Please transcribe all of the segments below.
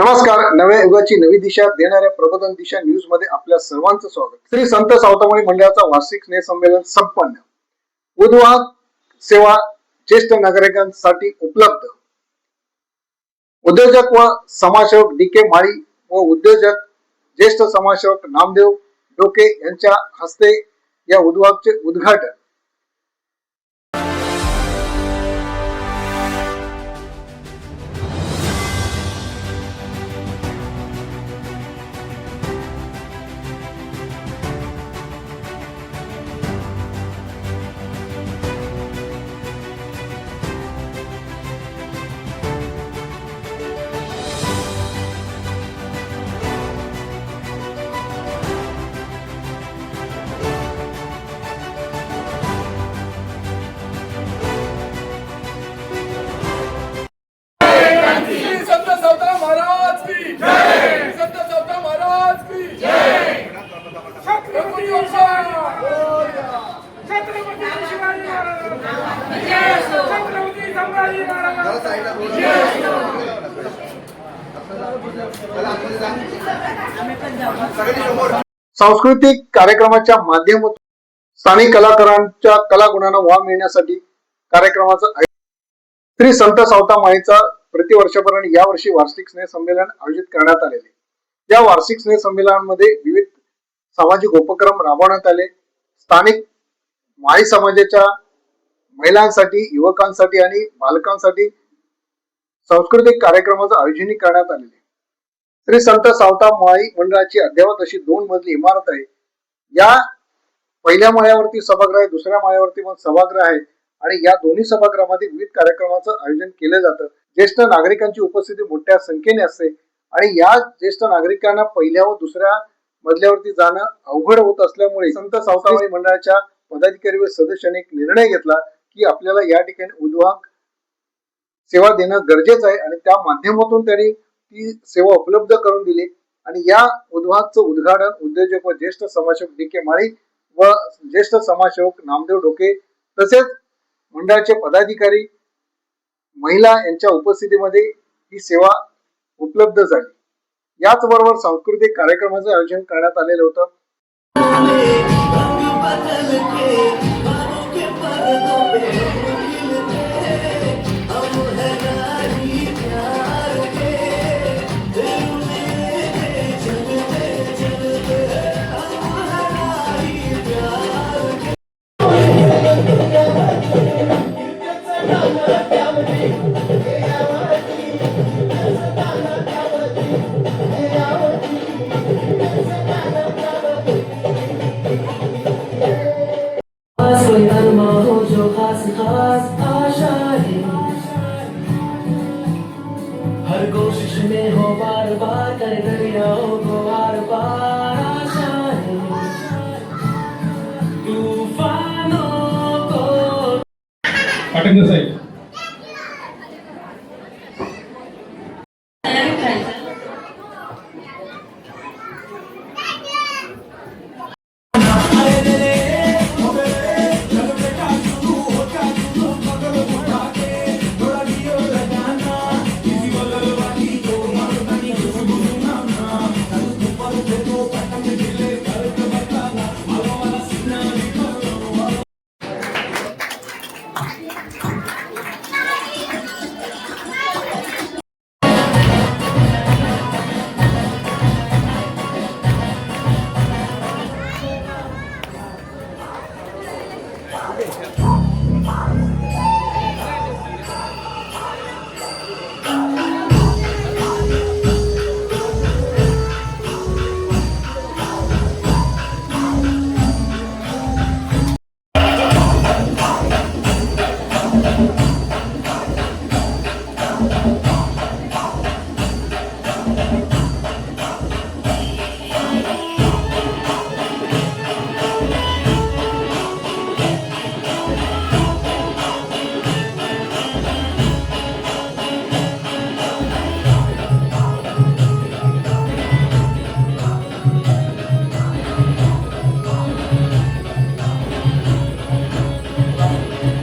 नमस्कार नव्या युगाची नवी दिशा देणाऱ्या प्रबोधन दिशा न्यूजमध्ये आपल्या सर्वांचं स्वागत. श्री संत सावतामणी मंडळाचा वार्षिक स्नेह संमेलन संपन्न. उद्वाहक सेवा ज्येष्ठ नागरिकांसाठी उपलब्ध. उद्योजक व समाजसेवक डी के माळी व उद्योजक ज्येष्ठ समाजसेवक नामदेव डोके यांच्या हस्ते या उद्वाहकचे उद्घाटन. सांस्कृतिक कार्यक्रमाच्या माध्यमातून स्थानिक कलाकारांच्या कलागुणांना वाव मिळण्यासाठी कार्यक्रमाचं श्री संत सावता माईचा प्रतिवर्षपर्यंत यावर्षी वार्षिक स्नेह संमेलन आयोजित करण्यात आलेले. या वार्षिक स्नेह संमेलनामध्ये विविध सामाजिक उपक्रम राबवण्यात आले. स्थानिक माळी समाजाच्या महिलांसाठी युवकांसाठी आणि बालकांसाठी सांस्कृतिक कार्यक्रमाचं आयोजन करण्यात आलेले. श्री संत सावता माळी मंडळाची अध्यावत अशी दोन मजली इमारत आहे. या पहिल्या माळ्यावरती सभागृह आहे दुसऱ्या माळ्यावरती मग सभागृह आहे आणि या दोन्ही सभागृहामध्ये विविध कार्यक्रमाचं आयोजन केलं जातं. ज्येष्ठ नागरिकांची उपस्थिती मोठ्या संख्येने असते आणि या ज्येष्ठ नागरिकांना पहिल्या व दुसऱ्या मजल्यावरती जाणं अवघड होत असल्यामुळे संत सावताबाई मंडळाच्या पदाधिकारी व सदस्यांनी एक निर्णय घेतला की आपल्याला या ठिकाणी उद्वाहक सेवा देणं गरजेचं आहे आणि त्या माध्यमातून त्यांनी ती सेवा उपलब्ध करून दिली. आणि या उद्वाहाचं उद्घाटन उद्योजक व ज्येष्ठ समाजसेवक डी के माळी व ज्येष्ठ समाजसेवक नामदेव डोके तसेच मंडळाचे पदाधिकारी महिला यांच्या उपस्थितीमध्ये ही सेवा उपलब्ध झाली. याचबरोबर सांस्कृतिक कार्यक्रमाचं आयोजन करण्यात आलेलं होतं. जो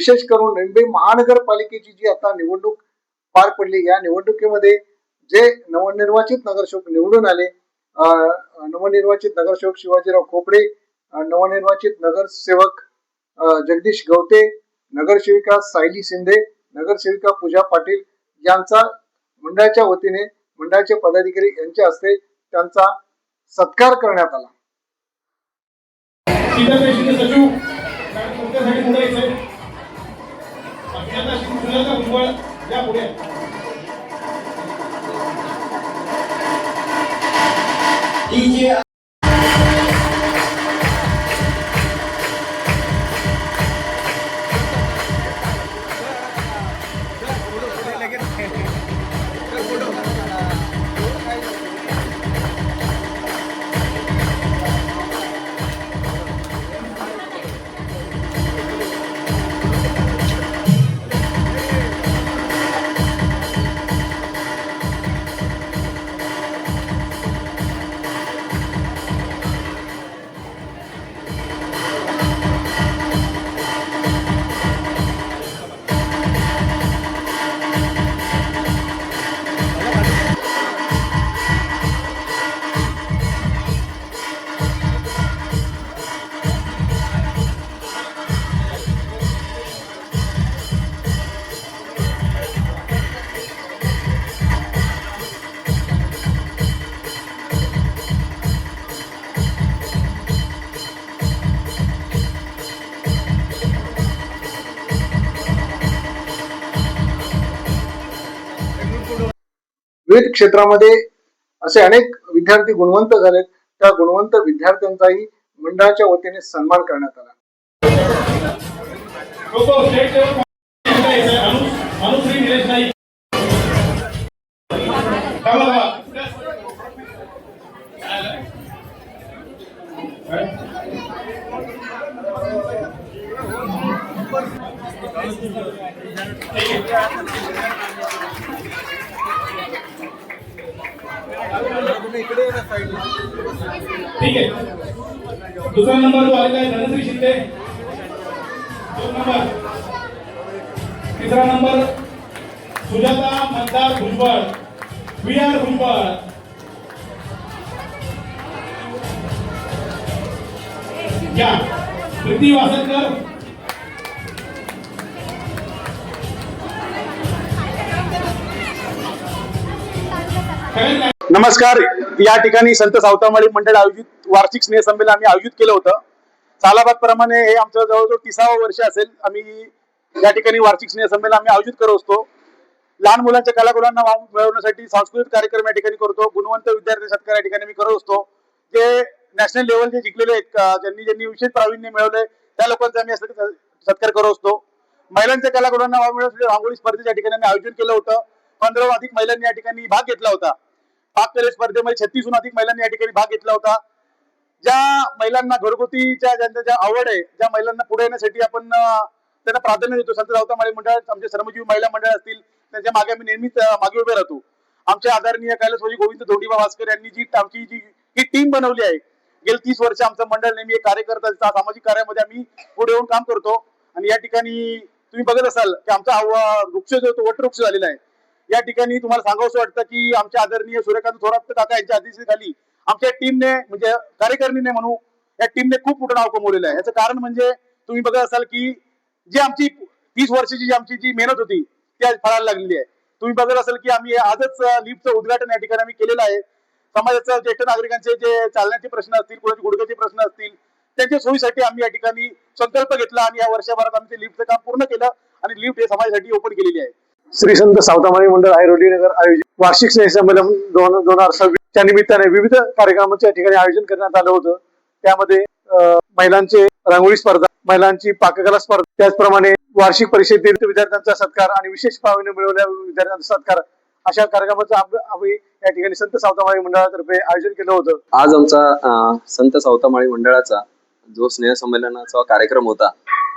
विशेष करून मुंबई महानगरपालिकेची जी आता निवडणूक पार पडली या निवडणुकीमध्ये जे नवनिर्वाचित नगरसेवक निवडून आले नवनिर्वाचित नगरसेवक शिवाजीराव खोपडे नवनिर्वाचित नगरसेवक जगदीश गवते नगरसेविका सायली शिंदे नगरसेविका पूजा पाटील यांचा मंडळाच्या वतीने मंडळाचे पदाधिकारी यांच्या हस्ते त्यांचा सत्कार करण्यात आला. सुजाता या पुढे विविध क्षेत्रामध्ये असे अनेक विद्यार्थी गुणवंत झालेत. त्या गुणवंत विद्यार्थ्यांचाही मंडळाच्या वतीने सन्मान करण्यात आला. ठीक आहे. दुसरा नंबर जो आलेला आहे धनश्री शिंदे. दोन नंबर. तिसरा नंबर सुजाता मतदार भुजबळ. We R Bhujbal. या. प्रीती वासनकर. नमस्कार. या ठिकाणी संत सावतामाळी मंडळ आयोजित वार्षिक स्नेहसंमेलन आम्ही आयोजित केलं होतं. सालाबाद प्रमाणे हे आमचं जवळजवळ तिसावं वर्ष असेल आम्ही या ठिकाणी वार्षिक स्नेहसंमेलन आम्ही आयोजित करत असतो. लहान मुलांच्या कलागुणांना वाव मिळवण्यासाठी सांस्कृतिक कार्यक्रम या ठिकाणी करतो गुणवंत विद्यार्थी सत्कार या ठिकाणी मी करत असतो. जे नॅशनल लेवलचे जिंकलेले आहेत ज्यांनी ज्यांनी विशेष प्रावीण्य मिळवले त्या लोकांचा आम्ही सत्कार करत असतो. महिलांच्या कलागुणांना वाव मिळवण्यासाठी रांगोळी स्पर्धेच्या ठिकाणी आम्ही आयोजन केलं होतं. पंधरा अधिक महिलांनी या ठिकाणी भाग घेतला होता. पाककले स्पर्धेमध्ये छत्तीसहून अधिक महिलांनी या ठिकाणी भाग घेतला होता. ज्या महिलांना घरगुतीच्या ज्यांच्या ज्या आवड आहे ज्या महिलांना पुढे येण्यासाठी आपण त्यांना प्राधान्य देतो. संत रावता मंडळ आमचे श्रमजीवी महिला मंडळ असतील त्यांच्या मागे आम्ही नेहमीच मागे उभे राहतो. आमचे आदरणीय कैलासवाजी गोविंद धोडीबा भास्कर यांनी जी आमची जी ही टीम बनवली आहे गेली तीस वर्ष आमचं मंडळ नेहमी एक कार्यकर्ता सामाजिक कार्यामध्ये आम्ही पुढे येऊन काम करतो. आणि या ठिकाणी तुम्ही बघत असाल की आमचा वृक्ष जो तो वटवृक्ष झालेला आहे. या ठिकाणी तुम्हाला सांगावं वाटतं की आमच्या आदरणीय सूर्यकांत थोरात काका यांच्या अध्यक्षतेखाली आमच्या टीमने म्हणजे कार्यकारिणीने म्हणू या टीमने खूप मोठं नाव कमवलेलं आहे. याचं कारण म्हणजे तुम्ही बघत असाल की जी आमची तीस वर्षाची जी आमची जी मेहनत होती ती आज फळायला लागलेली आहे. तुम्ही बघत असाल की आम्ही आजच लिफ्टचं उद्घाटन या ठिकाणी आम्ही केलेलं आहे. समाजाचं ज्येष्ठ नागरिकांचे जे चालण्याचे प्रश्न असतील कुणाचे गुडघ्याचे प्रश्न असतील त्यांच्या सोयीसाठी आम्ही या ठिकाणी संकल्प घेतला आणि या वर्षभरात आम्ही ते लिफ्टचं काम पूर्ण केलं आणि लिफ्ट हे समाजासाठी ओपन केलेली आहे. श्री संत सावतामाळी मंडळ ऐरोली नगर आयोजित वार्षिक स्नेह संमेलन दोन दोन हजार सव्वीस च्या निमित्ताने विविध कार्यक्रमांच्या ठिकाणी आयोजन करण्यात आलं होतं. त्यामध्ये महिलांचे रांगोळी स्पर्धा महिलांची पाककला स्पर्धा त्याचप्रमाणे वार्षिक परीक्षेतील विद्यार्थ्यांचा सत्कार आणि विशेष पाहुणे मिळवल्या विद्यार्थ्यांचा सत्कार अशा कार्यक्रमाचं आम्ही या ठिकाणी संत सावतामाळी मंडळातर्फे आयोजन केलं होतं. आज आमचा संत सावतामाळी मंडळाचा जो स्नेह संमेलनाचा कार्यक्रम होता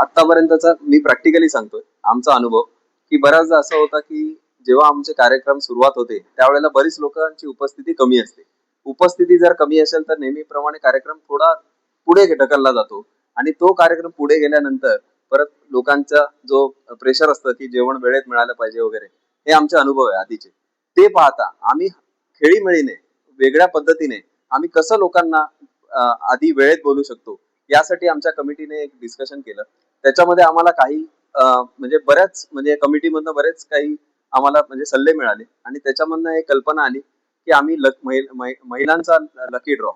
आतापर्यंतचा मी प्रॅक्टिकली सांगतोय. आमचा अनुभव की बऱ्याचदा असं होतं की जेव्हा आमचे कार्यक्रम सुरुवात होते त्यावेळेला बरीच लोकांची उपस्थिती कमी असते. उपस्थिती जर कमी असेल तर नेहमीप्रमाणे कार्यक्रम थोडा पुढे ढकलला जातो आणि तो कार्यक्रम पुढे गेल्यानंतर परत लोकांचा जो प्रेशर असतं की जेवण वेळेत मिळालं पाहिजे वगैरे हे आमचे अनुभव आहे आधीचे. ते पाहता आम्ही खेळीमेळीने वेगळ्या पद्धतीने आम्ही कसं लोकांना आधी वेळेत बोलू शकतो यासाठी आमच्या कमिटीने एक डिस्कशन केलं. त्याच्यामध्ये आम्हाला काही म्हणजे बऱ्याच म्हणजे कमिटीमधनं बरेच काही आम्हाला म्हणजे सल्ले मिळाले. आणि त्याच्यामधनं एक कल्पना आली की आम्ही लक महिलांचा लकी ड्रॉ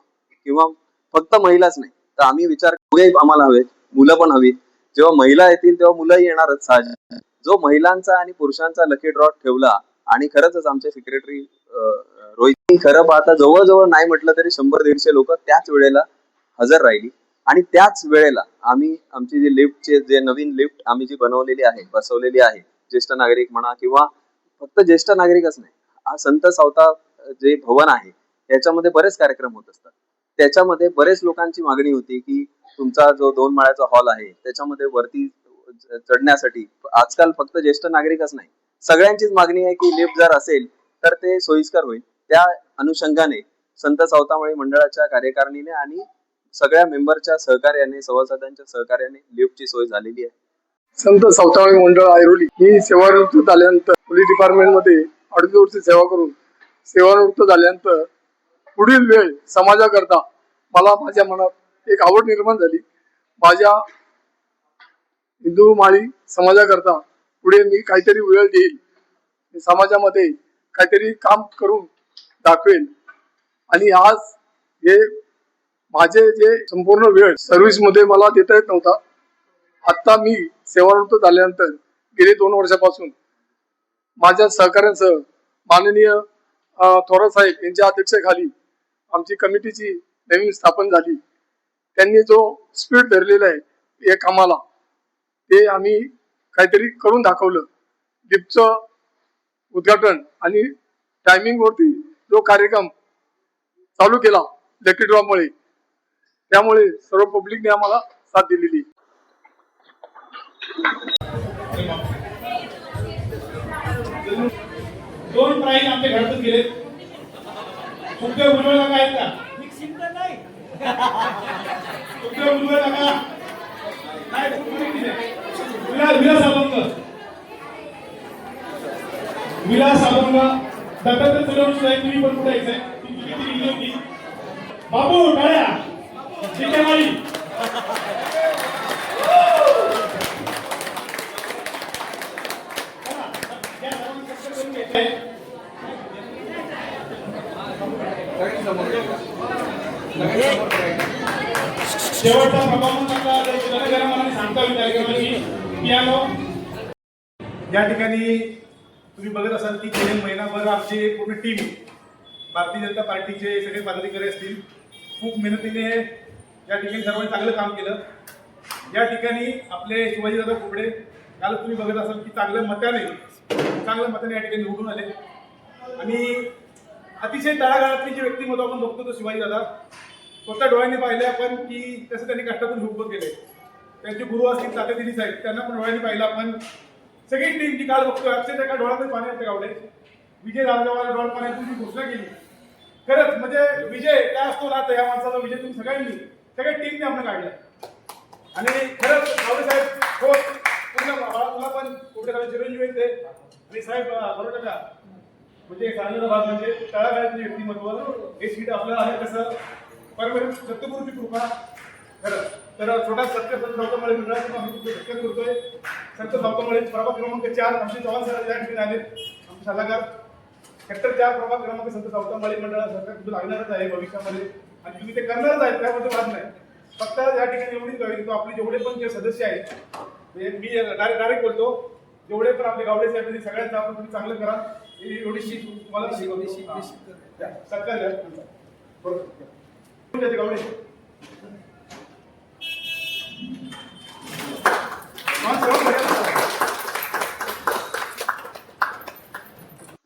किंवा फक्त महिलाच नाही तर आम्ही विचार आम्हाला हवे मुलं पण हवी. जेव्हा महिला येतील तेव्हा मुलंही येणारच साहजिक. जो महिलांचा आणि पुरुषांचा लकी ड्रॉ ठेवला आणि खरंच आमचे सेक्रेटरी रोहित खरं पाहता जवळजवळ नाही म्हटलं तरी शंभर दीडशे लोक त्याच वेळेला हजर राहिली. आणि त्याच वेळेला आम्ही आमची जे लिफ्टचे जे नवीन लिफ्ट आम्ही जी बनवलेली आहे बसवलेली आहे ज्येष्ठ नागरिक म्हणा किंवा फक्त ज्येष्ठ नागरिकच नाही हा संत सावता जे भवन आहे याच्यामध्ये बरेच कार्यक्रम होत असतात. त्याच्यामध्ये बरेच लोकांची मागणी होती की तुमचा जो दोन माळ्याचा हॉल आहे त्याच्यामध्ये वरती चढण्यासाठी आजकाल फक्त ज्येष्ठ नागरिकच नाही. सगळ्यांचीच मागणी आहे की लिफ्ट जर असेल तर ते सोयीस्कर होईल. त्या अनुषंगाने संत सावतामळी मंडळाच्या कार्यकारिणीने आणि सगळ्या मेंबरच्या सहकार्याने सभासदांच्या सहकार्याने लिफ्टची सोय झालेली आहे. संत सावतावळी मंडळ ऐरोली ही सेवानिवृत्त झाल्यानंतर पोलीस डिपार्टमेंटमध्ये अडीच वर्ष सेवा करून सेवानिवृत्त झाल्यानंतर पुढील वेळ समाजाकरता मला माझ्या मनात एक आवड निर्माण झाली. माझ्या हिंदू माळी समाजाकरता पुढे मी काहीतरी वेळ देईल समाजामध्ये काहीतरी काम करून दाखवेल आणि आज हे माझे जे संपूर्ण वेळ सर्व्हिसमध्ये मला देता येत नव्हता आता मी सेवानिवृत्त झाल्यानंतर गेले दोन वर्षापासून माझ्या सहकाऱ्यांसह माननीय अं, थोरात साहेब यांच्या अध्यक्षतेखाली आमची कमिटीची नवीन स्थापन झाली. त्यांनी जो स्पीड धरलेला आहे या कामाला ते आम्ही काहीतरी करून दाखवलं. लिफ्टचं उद्घाटन आणि टायमिंगवरती जो कार्यक्रम चालू केला लकी ड्रॉमुळे त्यामुळे सर्व पब्लिकने आम्हाला साथ दिलेली. दोन प्राईज आमच्या घरातून गेले सुखदेव मुलगा काका आहेत का? सुखदेव मुलगा काका नाही विलास विलास अभंग विलास अभंग दत्तात्रय सुरवंश साहेब तुम्ही पण कुठे यायचंय? ती किती बाबू टाळ्या. ठीक आहे माई शेवटचा प्रभाव सांगता येईल पियानो. या ठिकाणी तुम्ही बघत असाल की गेले महिनाभर आमची पूर्ण टीम भारतीय जनता पार्टीचे सगळे पदाधिकारी असतील खूप मेहनतीने या ठिकाणी सर्वांनी चांगलं काम केलं. या ठिकाणी आपले शिवाजीदादा कुबडे काल तुम्ही बघत असाल की चांगल्या मताने चांगल्या मताने या ठिकाणी निवडून आले. आणि अतिशय तळागाळातली जी व्यक्तिमत्व आपण बघतो तो शिवाजीदादा. स्वतः डोळ्यांनी पाहिले आपण की कसं त्यांनी कष्टातून हुकूमत केले त्यांचे गुरु असतील तात्यादिनी साहेब त्यांना पण डोळ्यांनी पाहिलं आपण. सगळी टीम जी काल बघतोय अक्षरशः एका डोळ्यामध्ये पाणी असते गावडे विजय राजगावाला डोळ्यात पाण्यातून घोषणा केली. खरंच म्हणजे विजय काय असतो ना या माणसाचा विजय तुम्ही सगळ्यांनी. सगळ्या टीमने आपण काढलं. आणि खरंच गावडे साहेब हो पूर्ण बाळा तुला पण कुठे काही चिरंजीव येते. आणि साहेब बरोबर का? म्हणजे सांगण्याचा भाग म्हणजे तळागाळातली व्यक्तिमत्व. हे सीट आपलं आहे कसं परमेश्वर सत्यगुरूची कृपा. खरं. तर छोटा सत्य संत सावतामाळे मंडळाचं आम्ही तुमचं सत्य करतोय. संत सावतामाळे प्रभाग क्रमांक चार आमचे चव्हाण सर या ठिकाणी आले. आमचे सल्लागार. सेक्टर चार प्रभाग क्रमांक संत सावतामाळे मंडळा सरकार तुझं लागणारच आहे भविष्यामध्ये. आणि तुम्ही ते करणारच आहेत त्यामध्ये वाद नाही. फक्त या ठिकाणी एवढीच कळली तो आपले जेवढे पण जे सदस्य आहेत म्हणजे मी डायरेक्ट डायरेक्ट बोलतो जेवढे पण आपले गावडे साहेब सगळ्यांचं आपण तुम्ही चांगलं करा. ही एवढीशी तुम्हाला ते गावडे हा.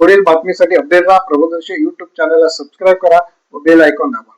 पुढील बातमीसाठी अपडेट राहा प्रबोधनशी युट्यूब चॅनलला सबस्क्राईब करा व बेल आयकॉन दाबा.